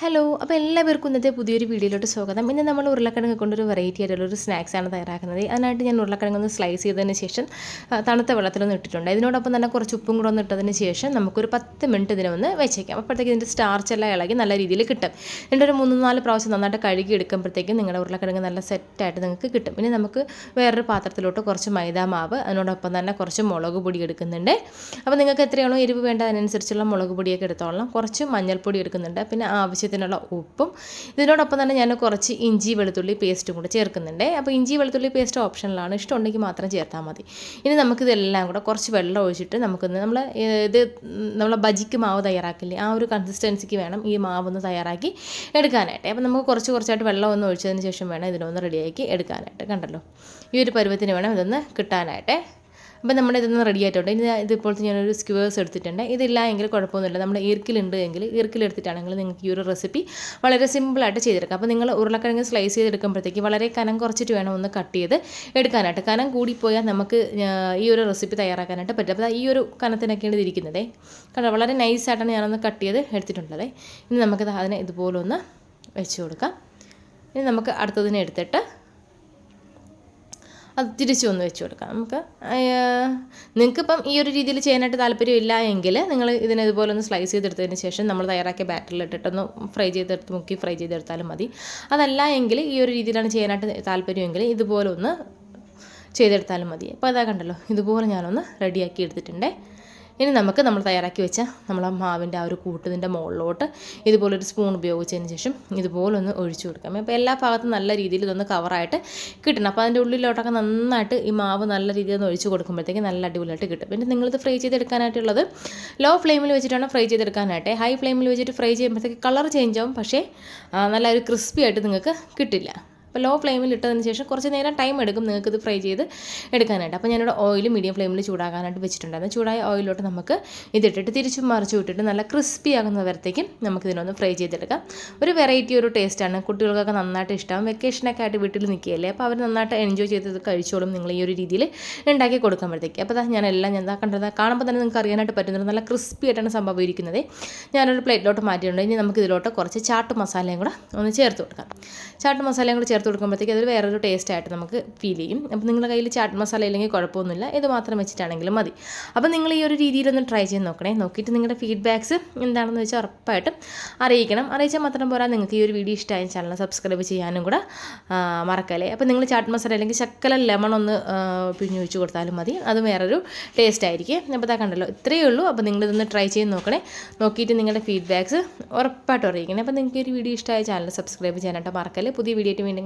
Hello അപ്പോൾ എല്ലാവർക്കും ഇന്നത്തെ പുതിയൊരു വീഡിയോയിലോട്ട് സ്വാഗതം. ഇന്ന് നമ്മൾ ഉരുളക്കിഴങ്ങ് കൊണ്ടൊരു വെറൈറ്റി ആയിട്ടുള്ള ഒരു സ്നാക്സാണ് തയ്യാറാക്കുന്നത്. അതിനായിട്ട് ഞാൻ ഉരുളക്കിഴങ്ങ് ഒന്ന് സ്ലൈസ് ചെയ്തതിന് ശേഷം തണുത്ത വെള്ളത്തിലൊന്ന് ഇട്ടിട്ടുണ്ട്. ഇതിനോടൊപ്പം തന്നെ കുറച്ച് ഉപ്പും കൂടെ ഒന്ന് ഇട്ടതിന് ശേഷം നമുക്കൊരു പത്ത് മിനിറ്റ് ഇതിനെ ഒന്ന് വെച്ചേക്കാം. അപ്പോഴത്തേക്ക് ഇതിന്റെ സ്റ്റാർച്ച് എല്ലാം ഇളകി നല്ല രീതിയിൽ കിട്ടും. എന്നിട്ട് ഒരു മൂന്ന് നാല് പ്രാവശ്യം നന്നായിട്ട് കഴുകി എടുക്കുമ്പോഴത്തേക്കും നിങ്ങളുടെ ഉരുളക്കിഴങ്ങ് നല്ല സെറ്റായിട്ട് നിങ്ങൾക്ക് കിട്ടും. ഇനി നമുക്ക് വേറൊരു പാത്രത്തിലോട്ട് കുറച്ച് മൈദാ മാവ് അതിനോടൊപ്പം തന്നെ കുറച്ച് മുളക് പൊടി എടുക്കുന്നുണ്ട്. അപ്പോൾ നിങ്ങൾക്ക് എത്രയാണോ എരിവ് വേണ്ട അതിനനുസരിച്ചുള്ള മുളക് പൊടിയൊക്കെ എടുത്തോളാം കുറച്ച് മഞ്ഞൾപ്പൊടി എടുക്കുന്നുണ്ട്. പിന്നെ ആവശ്യത്തിനുള്ള ഉപ്പും. ഇതിനോടൊപ്പം തന്നെ ഞാൻ കുറച്ച് ഇഞ്ചി വെളുത്തുള്ളി പേസ്റ്റും കൂടെ ചേർക്കുന്നുണ്ട്. അപ്പോൾ ഇഞ്ചി വെളുത്തുള്ളി പേസ്റ്റ് ഓപ്ഷനിലാണ് ഇഷ്ടമുണ്ടെങ്കിൽ മാത്രം ചേർത്താൽ മതി. ഇനി നമുക്കിതെല്ലാം കൂടെ കുറച്ച് വെള്ളം ഒഴിച്ചിട്ട് നമുക്കൊന്ന് നമ്മൾ ഇത് നമ്മളെ ബജിക്ക് മാവ് തയ്യാറാക്കില്ലേ? ആ ഒരു കൺസിസ്റ്റൻസിക്ക് വേണം ഈ മാവ് ഒന്ന് തയ്യാറാക്കി എടുക്കാനായിട്ട്. അപ്പോൾ നമുക്ക് കുറച്ച് കുറച്ചായിട്ട് വെള്ളം ഒന്ന് ഒഴിച്ചതിന് ശേഷം വേണം ഇതിനൊന്ന് റെഡിയാക്കി എടുക്കാനായിട്ട്. കണ്ടല്ലോ? ഈ ഒരു പരുവത്തിന് വേണം ഇതൊന്ന് കിട്ടാനായിട്ട്. അപ്പോൾ നമ്മുടെ ഇതൊന്ന് റെഡി ആയിട്ടുണ്ട്. ഇനി ഞാൻ ഇതിപ്പോഴത്തെ ഞാനൊരു സ്ക്യൂവേഴ്സ് എടുത്തിട്ടുണ്ട്. ഇതില്ല എങ്കിൽ കുഴപ്പമൊന്നുമില്ല. നമ്മുടെ ഈർക്കിലുണ്ട് എങ്കിൽ ഈർക്കിലെടുത്തിട്ടാണെങ്കിൽ നിങ്ങൾക്ക് ഈ ഒരു റെസിപ്പി വളരെ സിമ്പിളായിട്ട് ചെയ്തെടുക്കാം. അപ്പോൾ നിങ്ങൾ ഉരുളക്കിഴങ്ങ് സ്ലൈസ് ചെയ്തെടുക്കുമ്പോഴത്തേക്ക് വളരെ കനം കുറച്ചിട്ട് വേണം ഒന്ന് കട്ട് ചെയ്ത് എടുക്കാനായിട്ട്. കനം കൂടിപ്പോയാൽ നമുക്ക് ഈ ഒരു റെസിപ്പി തയ്യാറാക്കാനായിട്ട് പറ്റും. അപ്പോൾ ഈ ഒരു കനത്തിനൊക്കെയാണ് ഇതിരിക്കുന്നത്. കണ്ടോ? വളരെ നൈസായിട്ടാണ് ഞാനൊന്ന് കട്ട് ചെയ്ത് എടുത്തിട്ടുള്ളത്. ഇനി നമുക്ക് അതിനെ ഇതുപോലെ ഒന്ന് വെച്ച് കൊടുക്കാം. ഇനി നമുക്ക് അടുത്തതിനെ എടുത്തിട്ട് അത് തിരിച്ചു ഒന്ന് വെച്ച് കൊടുക്കാം. നമുക്ക് നിങ്ങൾക്കിപ്പം ഈ ഒരു രീതിയിൽ ചെയ്യാനായിട്ട് താല്പര്യമില്ല എങ്കിൽ നിങ്ങൾ ഇതിനെ ഇതുപോലെ ഒന്ന് സ്ലൈസ് ചെയ്തെടുത്തതിന് ശേഷം നമ്മൾ തയ്യാറാക്കിയ ബാറ്ററിൽ ഇട്ടിട്ടൊന്ന് ഫ്രൈ ചെയ്തെടുത്ത് മുക്കി ഫ്രൈ ചെയ്തെടുത്താലും മതി. അതല്ല എങ്കിൽ ഈ ഒരു രീതിയിലാണ് ചെയ്യാനായിട്ട് താല്പര്യമെങ്കിൽ ഇതുപോലെ ഒന്ന് ചെയ്തെടുത്താലും മതി. അപ്പോൾ അതാ കണ്ടല്ലോ ഇതുപോലെ ഞാനൊന്ന് റെഡിയാക്കി എടുത്തിട്ടുണ്ടേ. ഇനി നമുക്ക് നമ്മൾ തയ്യാറാക്കി വെച്ച നമ്മളെ മാവിന്റെ ആ ഒരു കൂട്ടതിന്റെ മുകളിലോട്ട് ഇതുപോലൊരു സ്പൂൺ ഉപയോഗിച്ചതിന് ശേഷം ഇതുപോലൊന്ന് ഒഴിച്ചു കൊടുക്കാം. അപ്പോൾ എല്ലാ ഭാഗത്തും നല്ല രീതിയിൽ ഇതൊന്ന് കവറായിട്ട് കിട്ടണം. അപ്പോൾ അതിന്റെ ഉള്ളിലോട്ടൊക്കെ നന്നായിട്ട് ഈ മാവ് നല്ല രീതിയിൽ ഒന്ന് ഒഴിച്ചു കൊടുക്കുമ്പോഴത്തേക്ക് നല്ല അടിപൊളിയായിട്ട് കിട്ടും. പിന്നെ നിങ്ങളിത് ഫ്രൈ ചെയ്തെടുക്കാനായിട്ടുള്ളത് ലോ ഫ്ലെയിമിൽ വെച്ചിട്ടാണ് ഫ്രൈ ചെയ്തെടുക്കാനായിട്ട്. ഹൈ ഫ്ലെയിമിൽ വെച്ചിട്ട് ഫ്രൈ ചെയ്യുമ്പോഴത്തേക്ക് കളർ ചേഞ്ച് ആവും. പക്ഷേ നല്ല ഒരു ക്രിസ്പി ആയിട്ട് നിങ്ങൾക്ക് കിട്ടില്ല. അപ്പോൾ ലോ ഫ്ലെയിമിൽ ഇട്ടതിന് ശേഷം കുറച്ച് നേരം ടൈം എടുക്കും നിങ്ങൾക്ക് ഇത് ഫ്രൈ ചെയ്ത് എടുക്കാനായിട്ട്. അപ്പോൾ ഞാനിവിടെ ഓയിൽ മീഡിയം ഫ്ലെയിമിൽ ചൂടാകാനായിട്ട് വെച്ചിട്ടുണ്ടായിരുന്നു. ചൂടായ ഓയിലോട്ട് നമുക്ക് ഇതിട്ടിട്ട് തിരിച്ച് മറിച്ച് വിട്ടിട്ട് നല്ല ക്രിസ്പി ആകുന്ന വരത്തേക്കും നമുക്ക് ഇതിനൊന്ന് ഫ്രൈ ചെയ്തെടുക്കാം. ഒരു വെറൈറ്റി ഒരു ടേസ്റ്റാണ് കുട്ടികൾക്കൊക്കെ നന്നായിട്ട് ഇഷ്ടം വെക്കേഷനൊക്കെ ആയിട്ട് വീട്ടിൽ നിൽക്കുകയല്ലേ? അപ്പോൾ അവർ നന്നായിട്ട് എൻജോയ് ചെയ്ത് ഇത് കഴിച്ചോളും നിങ്ങൾ ഈ ഒരു രീതിയിൽ ഉണ്ടാക്കി കൊടുക്കുമ്പോഴത്തേക്ക്. അപ്പോൾ ഞാൻ എല്ലാം ഞാൻ കണ്ടത് കാണുമ്പോൾ തന്നെ നിങ്ങൾക്ക് അറിയാനായിട്ട് പറ്റുന്നുണ്ട് നല്ല ക്രിസ്പി ആയിട്ടാണ് സംഭവം ഇരിക്കുന്നത്. ഞാനൊരു പ്ലേറ്റിലോട്ട് മാറ്റിയിട്ടുണ്ട്. ഇനി നമുക്ക് ഇതിലോട്ട് കുറച്ച് ചാട്ട് മസാലയും കൂടെ ഒന്ന് ചേർത്ത് കൊടുക്കാം. ചാട്ട് മസാലയും കൂടെ ചേർത്ത് കൊടുക്കുമ്പോഴത്തേക്ക് അതൊരു വേറൊരു ടേസ്റ്റ് ആയിട്ട് നമുക്ക് ഫീൽ ചെയ്യും. അപ്പോൾ നിങ്ങളുടെ കയ്യിൽ ചാട്ട് മസാല ഇല്ലെങ്കിൽ കുഴപ്പമൊന്നുമില്ല. ഇത് മാത്രം വെച്ചിട്ടാണെങ്കിലും മതി. അപ്പോൾ നിങ്ങൾ ഈ ഒരു രീതിയിലൊന്ന് ട്രൈ ചെയ്ത് നോക്കണേ. നോക്കിയിട്ട് നിങ്ങളുടെ ഫീഡ്ബാക്ക്സ് എന്താണെന്ന് വെച്ചാൽ ഉറപ്പായിട്ടും അറിയിക്കണം. അറിയിച്ചാൽ മാത്രം പോരാ നിങ്ങൾക്ക് ഈ ഒരു വീഡിയോ ഇഷ്ടമായ ചാനൽ സബ്സ്ക്രൈബ് ചെയ്യാനും കൂടെ മറക്കല്ലേ. അപ്പോൾ നിങ്ങൾ ചാട്ട് മസാല അല്ലെങ്കിൽ ശക്കല ലെമൺ ഒന്ന് പിഴിഞ്ഞു ഒഴിച്ച് കൊടുത്താലും മതി. അത് വേറൊരു ടേസ്റ്റ് ആയിരിക്കും. അപ്പോൾ ഇതാ കണ്ടല്ലോ ഇത്രയേ ഉള്ളൂ. അപ്പോൾ നിങ്ങളിതൊന്ന് ട്രൈ ചെയ്ത് നോക്കണേ. നോക്കിയിട്ട് നിങ്ങളുടെ ഫീഡ്ബാക്ക്സ് ഉറപ്പായിട്ടും അറിയിക്കണേ. അപ്പോൾ നിങ്ങൾക്ക് ഈ ഒരു വീഡിയോ ഇഷ്ടമായ ചാനൽ സബ്സ്ക്രൈബ് ചെയ്യാനായിട്ട് മറക്കല്ലേ. പുതിയ വീഡിയോ ആയിട്ട് വീണ്ടും